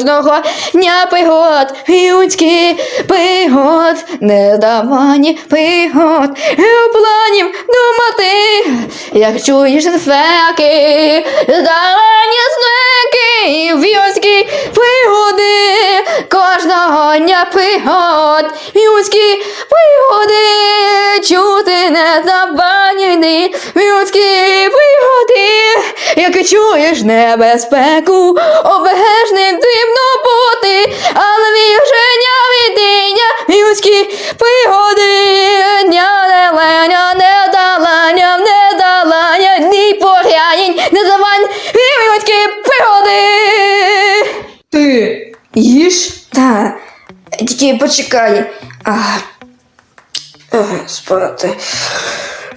кожного дня пригод, людські пригод, нездавані пригод, і планів думати, як чуєш феки, здарені знаки, в'юнські пригоди, кожного дня пригод, людські пригоди, чути нездавані людські як чуєш небезпеку, обережним дивно бути, але віження відіння, людські пригоди, дня не леня, не далання, не далання, ні порянень, не завань, і людські пригоди. Ти їш? Та, тільки почекай. А, е, спати.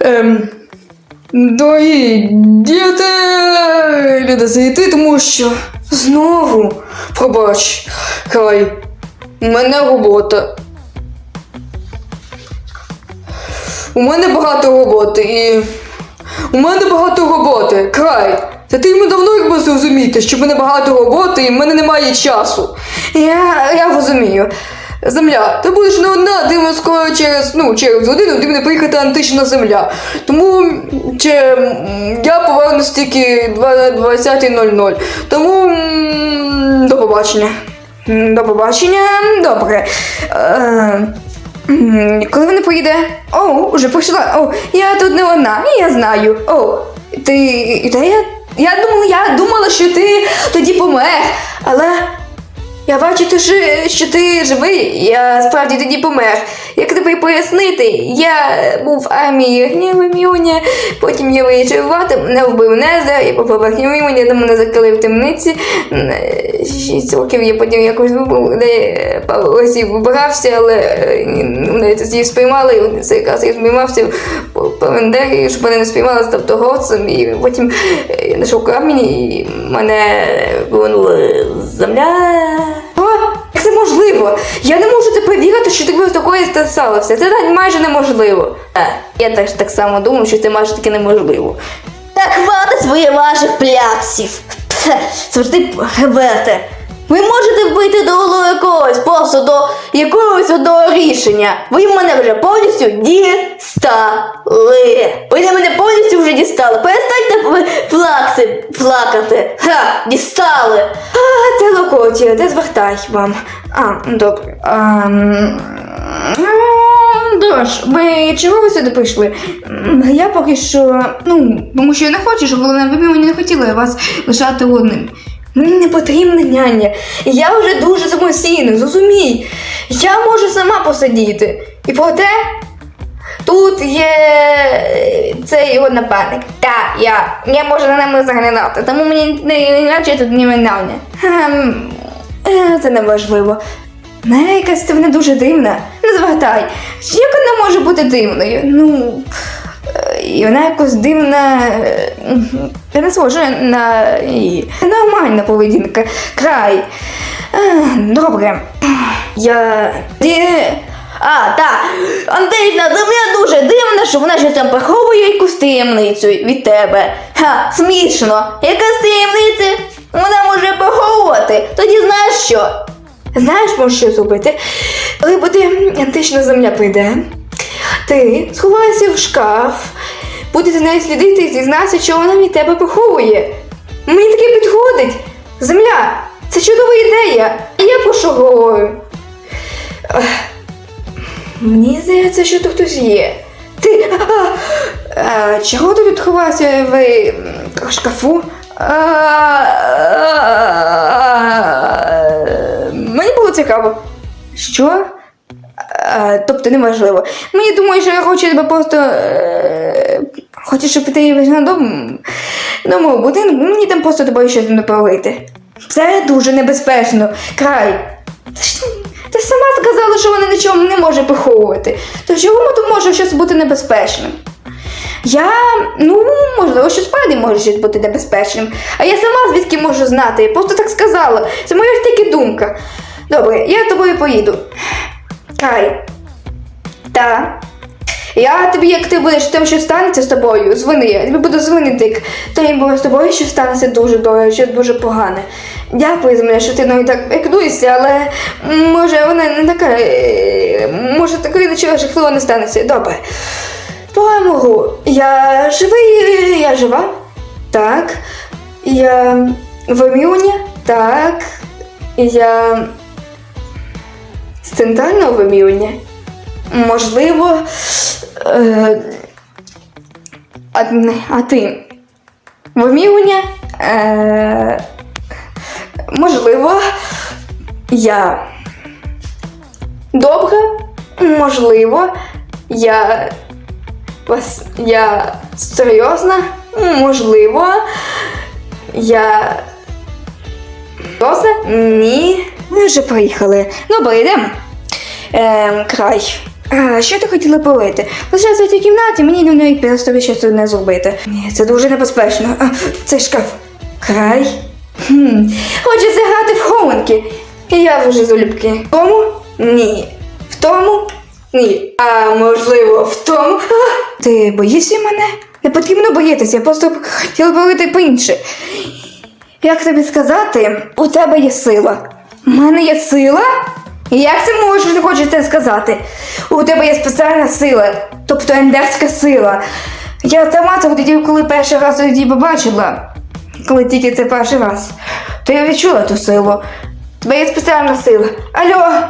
Ем, Дорогі діти, зайти, тому що знову пробач, хай, мене робота. У мене багато роботи і. У мене багато роботи, край. Та ти йому давно якби зрозуміти, що в мене багато роботи і в мене немає часу. Я, я розумію. Земля, ти будеш не одна, дивно скоро через, ну, через годину дивно приїхати антична земля. Тому чи, я повернусь тільки 20.00. Тому до побачення. До побачення, добре. Е, коли вона поїде? О, уже прийшла. О, я тут не одна, я знаю. О, ти. Та я. Я думала, я думала, що ти тоді помер, але. Я бачу, ти жи- що ти живий, я справді тоді помер. Як тобі пояснити, я був в армії Гнівимюня, потім я виїжджав в ад, мене вбив Незер, я попав в Гнівимюня, де мене закрили в темниці. Е, Шість років я потім якось вибув, де пару разів вибирався, але е, мене тоді спіймали, і цей якраз я спіймався по по щоб мене не спіймали, став торговцем, і потім е, я знайшов камінь, і мене повернула земля. О, як це можливо? Я не можу тепер вірити, що тобі такое сталося. Це так майже неможливо. Е, Я теж так само думаю, що це майже таки неможливо. Так хватить своїх ваших пляців. Завжди гебете. Ви можете вбити до голови когось, просто до якогось одного рішення. Ви мене вже повністю дістали. Ви мене повністю вже дістали. Перестаньте ви плакси, плакати. Ха, дістали. А, це Локотія, де звертай вам. А, добре. А, ну, Дож, ви чого ви сюди прийшли? Я поки що. Ну, тому що я не хочу, щоб головне ви мені не хотіли вас лишати одним. Мені не потрібна няня. Я вже дуже самостійна, зрозумій. Я можу сама посидіти. І проте тут є е, цей його напарник. Так, я. Я можу на ними заглядати, тому мені не іначе тут не минання. Е, це важливо. Не, якась ти вона дуже дивна. Не звертай. Як вона може бути дивною? Ну. е, І вона якось дивна. е, Я не схожа на. Нормальна поведінка. Край. Е, Добре. Я. А, так. Антична земля дуже дивна, що вона щось там приховує якусь таємницю від тебе. Ха, смішно. Якась таємниця вона може приховувати. Тоді знаєш що? Знаєш, можеш що зробити? Коли буде антична земля прийде, ти сховайся в шкаф, буде за нею слідити і зізнайся, що вона від тебе приховує. Мені таке підходить. Земля, це чудова ідея. І я про що говорю? Мені здається, що тут хтось є. Ти. А, а, чого ти тут ховався в шкафу? А, а, Мені було цікаво. Що? А, тобто неважливо. Мені думаю, що я хочу тебе просто. Е, хочу, щоб ти на дом. На будинку, мені там просто тобою щось не палити. Це дуже небезпечно. Край. Ти ж ж сама сказала, що вона нічого не може приховувати. То чому тут може щось бути небезпечним? Я, ну, можливо, що справді може щось бути небезпечним. А я сама звідки можу знати? Я просто так сказала. Це моя тільки думка. Добре, я тобою поїду. Кай. Та. Я тобі, як ти будеш тим, що станеться з тобою, дзвони. Я тобі буду дзвонити, як тим бо з тобою, що станеться дуже добре, що дуже погане. Дякую за мене, що ти мною так піклуєшся, але може вона не така. е, Може такої нічого жахливого не станеться. Добре. По-моєму, я живий, я жива. Так. Я в ім'юні. Так. Я з центрального вимірювання. Можливо. Е, а, ти? Вимірювання? Е, можливо. Я. Добре. Можливо. Я. Вас. Я серйозна? Можливо. Я. Серйозна? Ні. Ми вже приїхали. Добре, йдемо. Ем, край. А, що ти хотіла полити? Лише в цій кімнаті мені до неї просто щось не зробити. Ні, це дуже небезпечно. А, цей шкаф. Край. Хм. Хоче заграти в хованки. Я вже залюбки. В тому? Ні. В тому? Ні. А можливо, в тому. А, ти боїшся мене? Не потрібно боятися, я просто хотіла полити по-інше. Як тобі сказати, у тебе є сила. Мене є сила? Як це можеш це сказати? У тебе є спеціальна сила, тобто ендерська сила. Я сама це тоді, коли перший раз її побачила, коли тільки це перший раз, то я відчула ту силу. Тебе є спеціальна сила. Алло,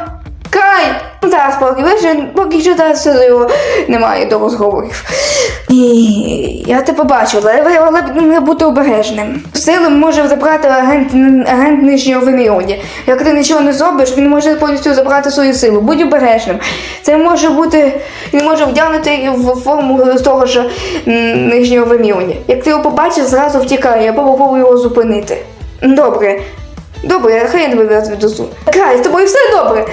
Кай! Ну, Зараз поки вижу, поки що зараз немає до розговорів. Ні, я це побачила, але, але не бути обережним. Сили може забрати агент, агент нижнього вимірювання. Як ти нічого не зробиш, він може повністю забрати свою силу. Будь обережним. Це може бути, він може вдягнути в форму з того ж нижнього вимірювання. Як ти його побачиш, зразу втікає, або попробуй його зупинити. Добре. Добре, хай я зараз відвезу. Край, з тобою все добре.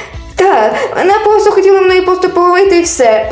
Так, вона просто хотіла мною просто і все.